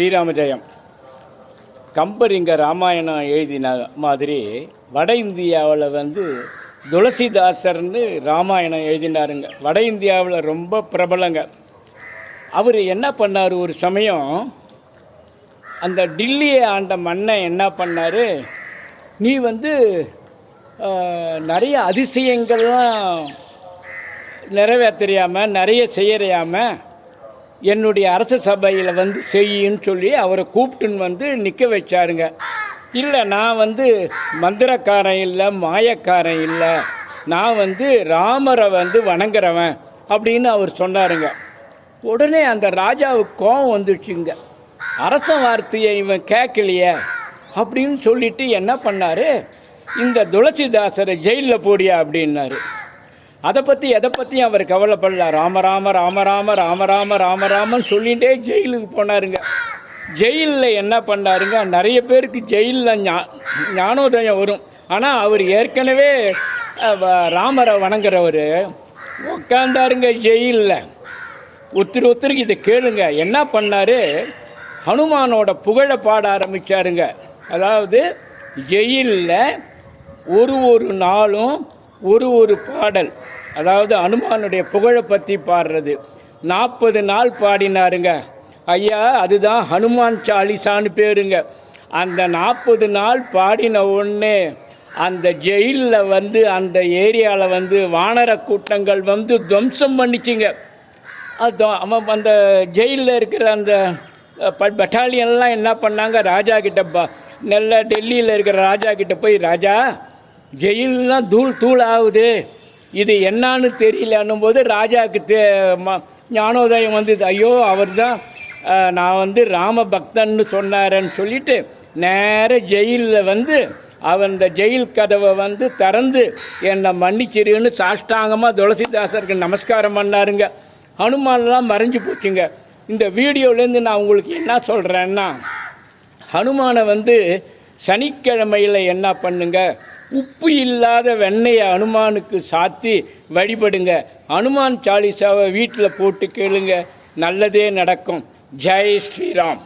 ஸ்ரீராம ஜெயம் கம்பர் இங்கே ராமாயணம் எழுதின மாதிரி வட இந்தியாவில் வந்து துளசிதாசர்னு ராமாயணம் எழுதினாருங்க. வட இந்தியாவில் ரொம்ப பிரபலங்க. அவர் என்ன பண்ணார்? ஒரு சமயம் அந்த டில்லியை ஆண்ட மன்னன் என்ன பண்ணார்? நீ வந்து நிறைய அதிசயங்கள்லாம் நிறைவேற்றியாமல் நிறைய செய்யறியாமல் என்னுடைய அரச சபையில் வந்து செய்யின்னு சொல்லி அவரை கூப்பிட்டுன்னு வந்து நிற்க வச்சாருங்க. இல்லை நான் வந்து மந்திரக்காரன் இல்லை மாயக்காரன் இல்லை. நான் வந்து ராமரை வந்து வணங்குறவன் அப்படின்னு அவர் சொன்னாருங்க. உடனே அந்த ராஜாவுக்கு கோபம் வந்துடுச்சுங்க அரச வார்த்தையை இவன் கேட்கலையே அப்படின்னு சொல்லிட்டு என்ன பண்ணார்? இந்த துளசிதாசரை ஜெயிலில் போடியா அப்படின்னாரு. அதை பற்றி எதை பற்றியும் அவர் கவலைப்படல ராமராம ராமராம ராமராம ராமராமன் சொல்லிகிட்டே ஜெயிலுக்கு போனாருங்க. ஜெயிலில் என்ன பண்ணாருங்க? நிறைய பேருக்கு ஜெயிலில் ஞா ஞானோதயம் வரும். ஆனால் அவர் ஏற்கனவே ராமரை வணங்குறவர் உட்காந்தாருங்க ஜெயிலில். ஒருத்தர் ஒருத்தருக்கு இதை கேளுங்க. என்ன பண்ணார்? ஹனுமானோட புகழை பாட ஆரம்பித்தாருங்க அதாவது ஜெயிலில் ஒரு ஒரு நாளும் ஒரு ஒரு பாடல் அதாவது ஹனுமானுடைய புகழை பற்றி பாடுறது. நாற்பது நாள் பாடினாருங்க. ஐயா அதுதான் ஹனுமான் சாலிசான்னு பேருங்க. அந்த நாற்பது நாள் பாடின உடனே அந்த ஜெயிலில் வந்து அந்த ஏரியாவில் வந்து வானர கூட்டங்கள் வந்து துவம்சம் பண்ணிச்சுங்க. அது அவன் அந்த ஜெயிலில் இருக்கிற அந்த பட்டாலியன்லாம் என்ன பண்ணாங்க? ராஜா கிட்ட ப நெல்ல டெல்லியில் இருக்கிற ராஜா கிட்ட போய் ராஜா ஜெயிலெலாம் தூள் தூள் ஆகுது இது என்னான்னு தெரியலன்னும் போது ராஜாவுக்கு தே ம- ஞானோதயம் வந்தது. ஐயோ அவர் தான் நான் வந்து ராம பக்தன்னு சொன்னாரன்னு சொல்லிட்டு நேர ஜெயிலில் வந்து அவன் அந்த ஜெயில் கதவை வந்து திறந்து என்னை மன்னிச்சிருன்னு சாஷ்டாங்கமாக துளசிதாசருக்கு நமஸ்காரம் பண்ணாருங்க. ஹனுமான்லாம் மறைஞ்சு போச்சுங்க. இந்த வீடியோலேருந்து நான் உங்களுக்கு என்ன சொல்கிறேன்னா ஹனுமானை வந்து சனிக்கிழமையில் என்ன பண்ணுங்க? உப்பு இல்லாத வெண்ணெயை அனுமானுக்கு சாத்தி வழிபடுங்க. ஹனுமான் சாலிசாவை வீட்டில் போட்டு கேளுங்க. நல்லதே நடக்கும். ஜெய் ஸ்ரீராம்.